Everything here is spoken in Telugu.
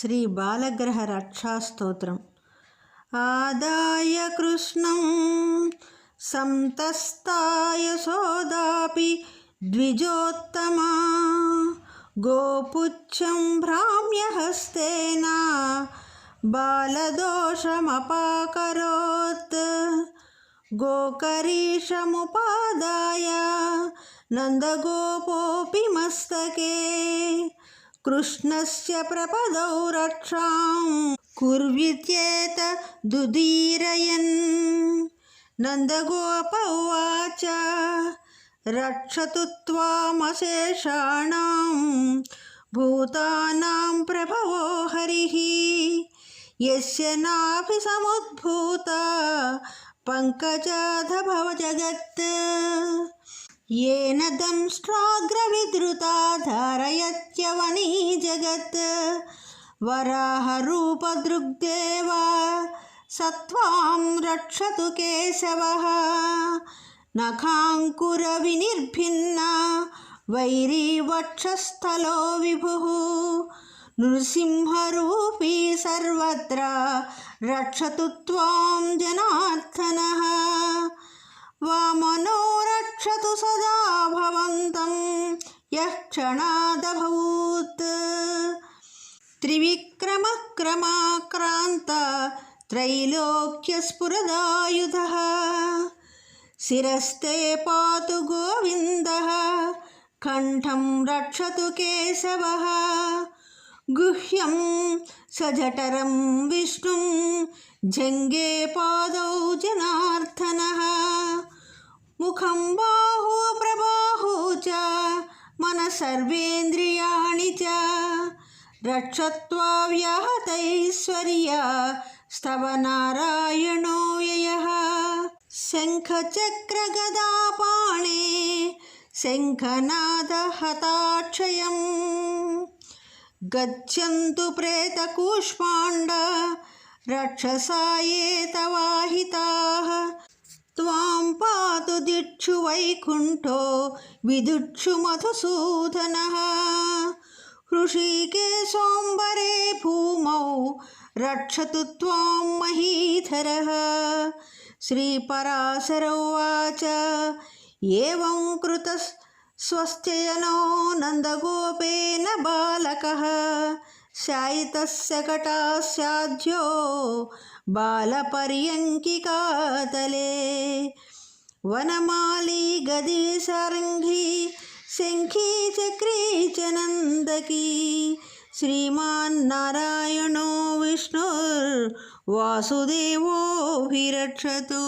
శ్రీ బాలగ్రహ రక్షాస్తోత్రం ఆదాయ కృష్ణం సంతస్తాయ సోదాపి ద్విజోత్తమా గోపుచ్చం భ్రామ్యహస్తేన బాలదోషమపాకరోత్ గోకరీషముపాదాయ నందగోపోపి మస్తకే कृष्णस्य प्रपदौ रक्षां कुर्वित्येत दुदीरयन् नन्दगोप उवाच रक्षतु त्वामशेषाणां भूतानां प्रभवो हरिः यस्य नाभिसमुद्भूता पङ्कजाधभव जगत् येन दंष्ट्राग्रविधृता धारयत्यवनी जगत् वराहरूपदृग्देव स त्वां रक्षतु केशवः नखाङ्कुरविनिर्भिन्ना वैरीवक्षस्थलो विभुः नृसिंहरूपी सर्वत्र रक्षतु त्वां जनार्दनः वामनो रक्षतु सदा भवन्तं यः क्षणादभूत् त्रिविक्रमक्रमाक्रान्त त्रैलोक्यस्फुरदायुधः। शिरस्ते पातु गोविन्दः कण्ठं रक्षतु केशवः। गुह्यं सजठरं विष्णुं जङ्गे पादौ जनार्दनः मुखं बाहु प्रबाहु च मनः सर्वेन्द्रियाणि च रक्षत्वा व्याहतैश्वर्या स्तव नारायणो व्ययः शङ्खचक्रगदापाणे शङ्खनादहताक्षयम् गच्छन्तु प्रेतकूष्माण्ड रक्षसायेतवाहिताः त्वां पातु దిక్షు వైకుంఠో విదుక్షు మధుసూదన. హృషికేశోంబరే భూమౌ రక్షతు త్వాం మహీధర. శ్రీపరాశర ఉచ ఏం కృత స్వస్థయనో నందగోపేన బాలక. శాయితస్య కటాస్యాధ్యో బాలపర్యంకికాతలే वनमाली गदीसारङ्गी शङ्खी चक्री च नन्दकी श्रीमान्नारायणो विष्णुर्वासुदेवोऽभिरक्षतु